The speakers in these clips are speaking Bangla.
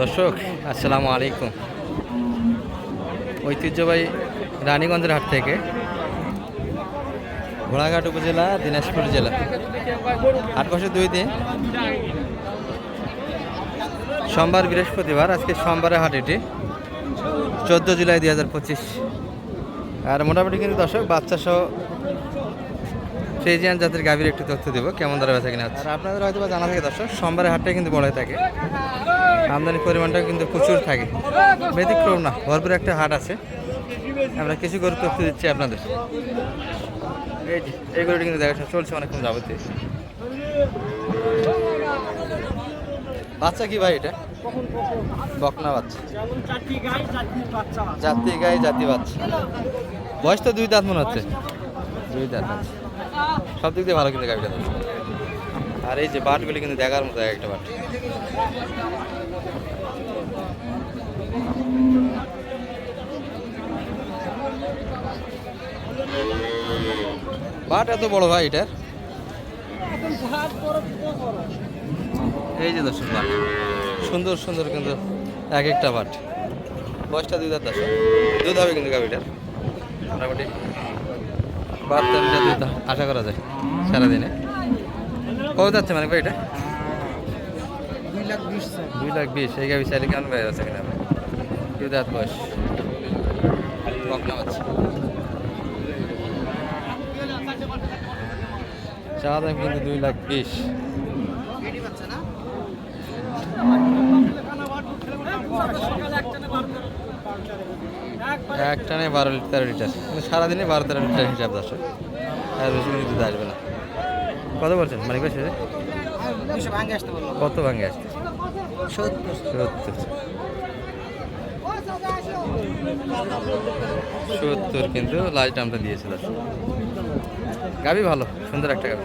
দর্শক, আসসালামু আলাইকুম। ঐতিহ্যবাহী রানীগঞ্জের হাট থেকে ঘোড়াঘাট উপজেলা, দিনাজপুর জেলা। আট বছর দুই দিন। সোমবার বৃহস্পতিবার, আজকে সোমবারের হাট এটি। চোদ্দ জুলাই দুই হাজার পঁচিশ। আর মোটামুটি কিন্তু দর্শক বাচ্চা সহ ফ্রেজিয়ান জাতের গাভীর একটু তথ্য দেবো, কেমন দরে বেচা কিনা আর আপনাদের হয়তো জানা থাকে দর্শক সোমবারের হাটটা কিন্তু বড় থাকে। আমদানির পরিমাণটাও কিন্তু প্রচুর থাকে। ব্যতিক্রম না, ভরপুর একটা হাট আছে। আমরা কিছু গরু তথ্য দিচ্ছি আপনাদের। এই গরুটি কিন্তু দেখাশোনা চলছে অনেকক্ষণ যাবতীয়। বাচ্চা কি ভাই এটা? বকনা বাচ্চা। জাতি গাই, জাতি বাচ্চা। বয়স তো দুই দাঁত মনে হচ্ছে। দুই দাঁত আছে। সব দিক দিয়ে ভালো কিন্তু গাড়িটা। আর এই যে বাটগুলি কিন্তু দেখার মতো একটা বাট। বাট এত বড় ভাই এটার? এই যে দর্শক বাট, সুন্দর সুন্দর কিন্তু এক একটা বাট। বয়সটা দুই দাঁত দর্শক দুধ হবে কিন্তু গাড়িটার। মোটামুটি। বাদ তেমনি দুধ আশা করা যায় সারাদিনে। কত যাচ্ছে মানে ভাই এটা দুই লাখ বিশ এই গাড়ি চাইলে কেমন বাইরে আছে কিনা? দুই দাঁত বয়স। বকনা আছে দাম কিন্তু দুই লাখ বিশ। এক টানে বারো লিটার তেরো লিটার মানে সারাদিনে বারো, তেরো লিটার হিসাব দশ আর বেশি মিনিট দুধ আসবে না। কত বলছেন? মালিক ভাই আসতে কত ভাঙে আসছে? সত্তর। সত্তর কিন্তু লাস্ট দামটা দিয়েছে দশ গাবি ভালো, সুন্দর একটা গাবি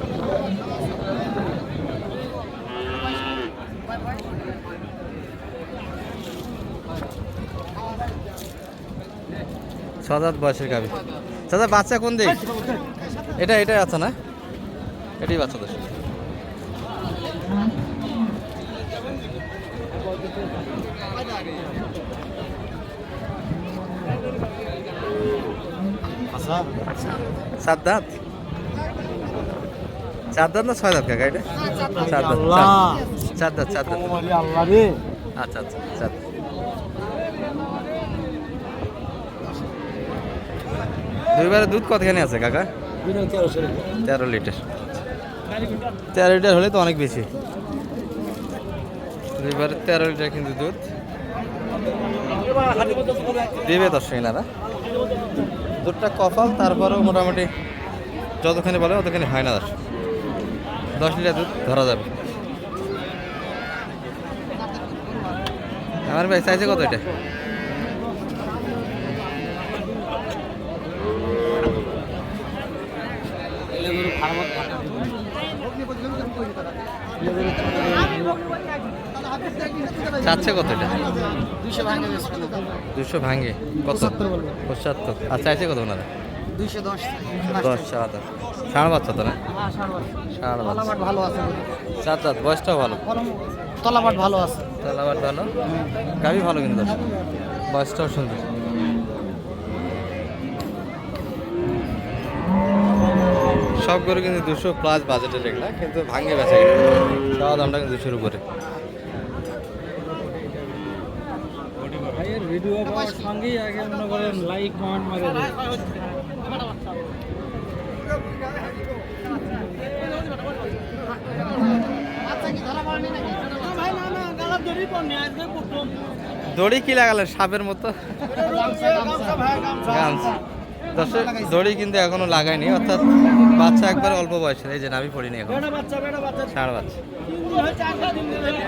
আছে ছদাত বয়সের গাবি দাদা বাচ্চা কোন দিক এটা এটাই আছে না? এটাই বাচ্চা দোষ সাত দাঁত চার দাঁত না ছয় দাঁত কাকা এটা? চার দাঁত চার দাঁত চার দাঁত আচ্ছা আচ্ছা চার দুইবারে দুধ কতখানি আছে, কাকা? তেরো লিটার। তেরো লিটার হলে তো অনেক বেশি। দুইবারে তেরো লিটার কিন্তু দুধ। দেবে দর্শক এনারা দুধটা কফাল তারপরেও মোটামুটি যতখানি বলে অতখানি হয় না দর্শক। দশ লিটার দুধ ধরা যাবে। আমার ভাই চাইছে কত এটা? চাচ্ছে কত এটা? দুশো ভাঙে কত? পঁচাত্তর আর চাইছে কত ওনারা? দশ। দশ সাত বাচ্চা তো না? হ্যাঁ বাচ্চা। ভালো আছে চার বয়সটাও ভালো? তলাবাট ভালো আছে। তালাবাট ভালো? গাবি ভালো কিন্তু। বয়সটাও সুন্দর। সব করে কিন্তু দুশো প্লাস বাজেটে লেখলা কিন্তু ভাঙে বেচা সব দামটা কিন্তু দুশোর উপরে মনে লাইক দড়ি কি লাগালে সাপের মতো গামছা দর্শক দড়ি কিন্তু এখনও লাগায়নি অর্থাৎ বাচ্চা একবার অল্প বয়সের এই যে নাভি পড়িনি এখন। ষাঁড় বাচ্চা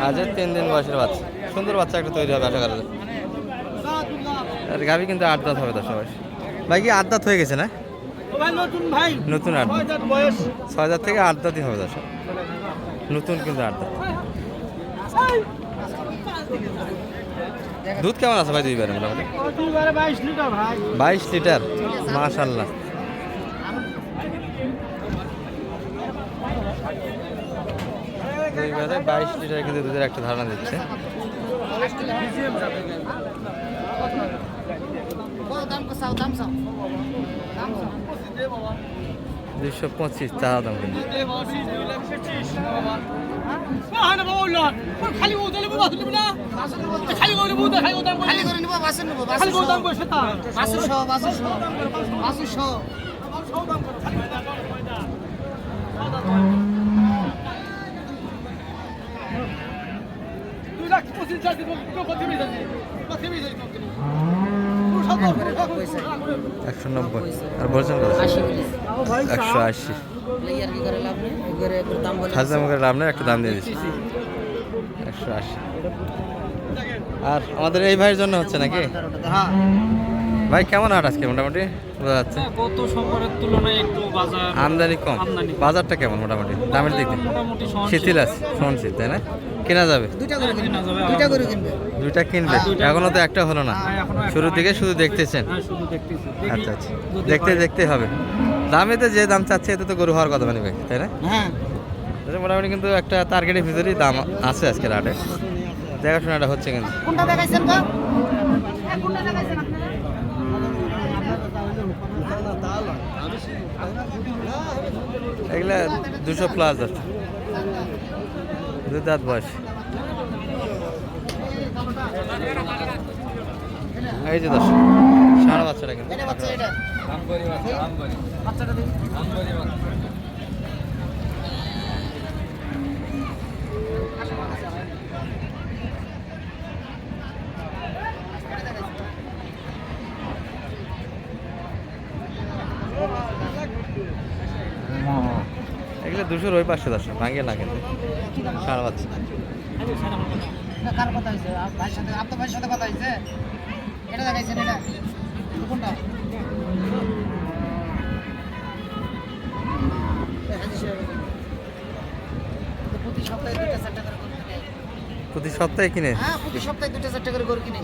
আজের তিন দিন বয়সের বাচ্চা। সুন্দর বাচ্চা একটা তৈরি হবে আশা করা যায়। আর গাভি কিন্তু আট দাঁত হবে দশ বয়স। ভাই কি আট দাঁত হয়ে গেছে না? নতুন আট ছয় হাজার থেকে আট দাঁতই হবে দশ। নতুন কিন্তু আট দাঁত। দুধ কেমন আছে ভাই দুইবারে মোটামুটি? বাইশ লিটার ভাই। বাইশ লিটার? মাশাল্লাহ দুইবারে বাইশ লিটার কিন্তু দুধের একটা ধারণা দিচ্ছে। দাম কসাও দাম দাম সাও দুইশো পঁচিশ চা দাম কিন্তু খালি করে নিবো বাসে নিবো বাসে বাসে সহ। বাসে সহ বাসে সহ একশো নব্বই। আর বলছেন কত? আশি বলিস একশো আশি। নেই ওই করে একটু দাম বলে খাজনা লাভ নেই একটা দাম দিয়ে দিচ্ছি। একশো আশি। আর আমাদের এই ভাইয়ের জন্য হচ্ছে নাকি? হ্যাঁ। ভাই কেমন হাট আজকে? মোটামুটি বোঝা যাচ্ছে। গত সোমবারের তুলনায় একটু বাজার আমদানি কম। বাজারটা কেমন মোটামুটি? দামের দিক দিয়ে? শিথিল আছে সহনশীল তাই না? কেনা যাবে? দুইটা করে কিনবে। হ্যাঁ, এখনও তো একটা হলো না। হ্যাঁ, শুরু থেকে শুধু দেখতেছেন। হ্যাঁ আচ্ছা আচ্ছা। দেখতে দেখতে হবে। দামে তো যে দাম চাচ্ছে এতে তো গরু হওয়ার কথা মানে ভাই তাই না? হ্যাঁ। মোটামুটি কিন্তু একটা টার্গেটের ভিতরেই দাম আছে আজকের হাটে। দেখাশোনাটা হচ্ছে কিন্তু। কোনটা দেখাইছেন কোনটা দেখাইছেন এগুলা দুশো প্লাস আছে। দুই দাঁত বয়স। এই যে দশ সারা বাচ্চাটা কিন্তু এটা বাচ্চা এটা বাচ্চাটা দেখি এগুলো দুশোর ওই পাশে দশ না। কিন্তু সারা সাহেব। তো প্রতি সপ্তাহে কিনে। প্রতি সপ্তাহে কিনে? হ্যাঁ প্রতি সপ্তাহে দুইটা চারটা করে গরু কিনে।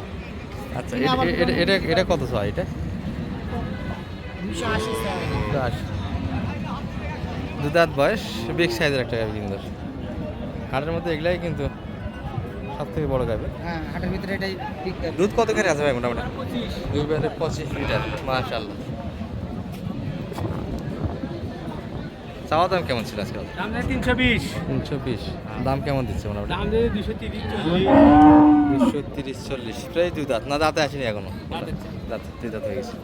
আচ্ছা এটা- এটা কত ছয় এটা? দুশো আশি। দু দাঁত বয়স বিগ সাইজের একটা গাভি কিন্তু। হাটের মধ্যে এগুলাই কিন্তু সব থেকে বড় গাভি। হ্যাঁ হাটের ভিতরে এটাই দুধ কত করে আছে ভাই মোটামুটি? দুই বেড়ে পঁচিশ লিটার মাশাল্লাহ চাওয়া দাম কেমন ছিল আজকে? দাম তিনশো বিশ। তিনশো বিশ। দাম কেমন দিচ্ছে মোটামুটি? দাম দিয়ে দুশো তিরিশ চল্লিশ। দুশো তিরিশ চল্লিশ। প্রায় দুই দাঁত। না দাঁতে আসেনি এখনও। দাঁত দুই দাঁত হয়ে গেছে।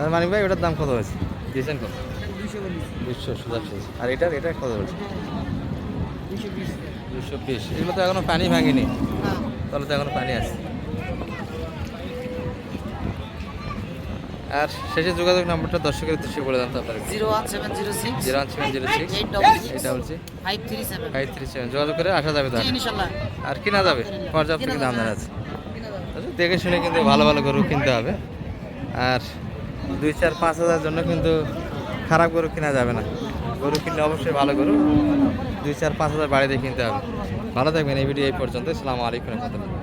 আর মানিক ভাই ওটার দাম কত হয়েছে? দিয়েছেন কত? দুশো বলিস আর এটার এটা কত হয়েছে? দুশো বিশ। এগুলো তো এখনও পানি ভাঙেনি। তাহলে তো এখনও পানি আছে। আর শেষে যোগাযোগ নাম্বারটা দর্শকের উদ্দেশ্যে বলে দেন তো আপনার zero one seven zero six. Zero one seven zero six. Eight double eight double six five three seven. Five three seven. যোগাযোগ করে আসা যাবে তাহলে। আর কিনা যাবে? পর্যাপ্ত হ্যাঁ। আছে। দেখে শুনে কিন্তু ভালো ভালো গরু কিনতে হবে। আর দুই চার পাঁচ হাজার জন্য কিন্তু খারাপ গরু কেনা যাবে না। গরু কিনলে অবশ্যই ভালো গরু। দুই চার পাঁচ হাজার বাড়িতে কিনতে হবে। ভালো থাকবেন, এই ভিডিও এই পর্যন্ত আসসালামু আলাইকুম রহমতুল্লাহ।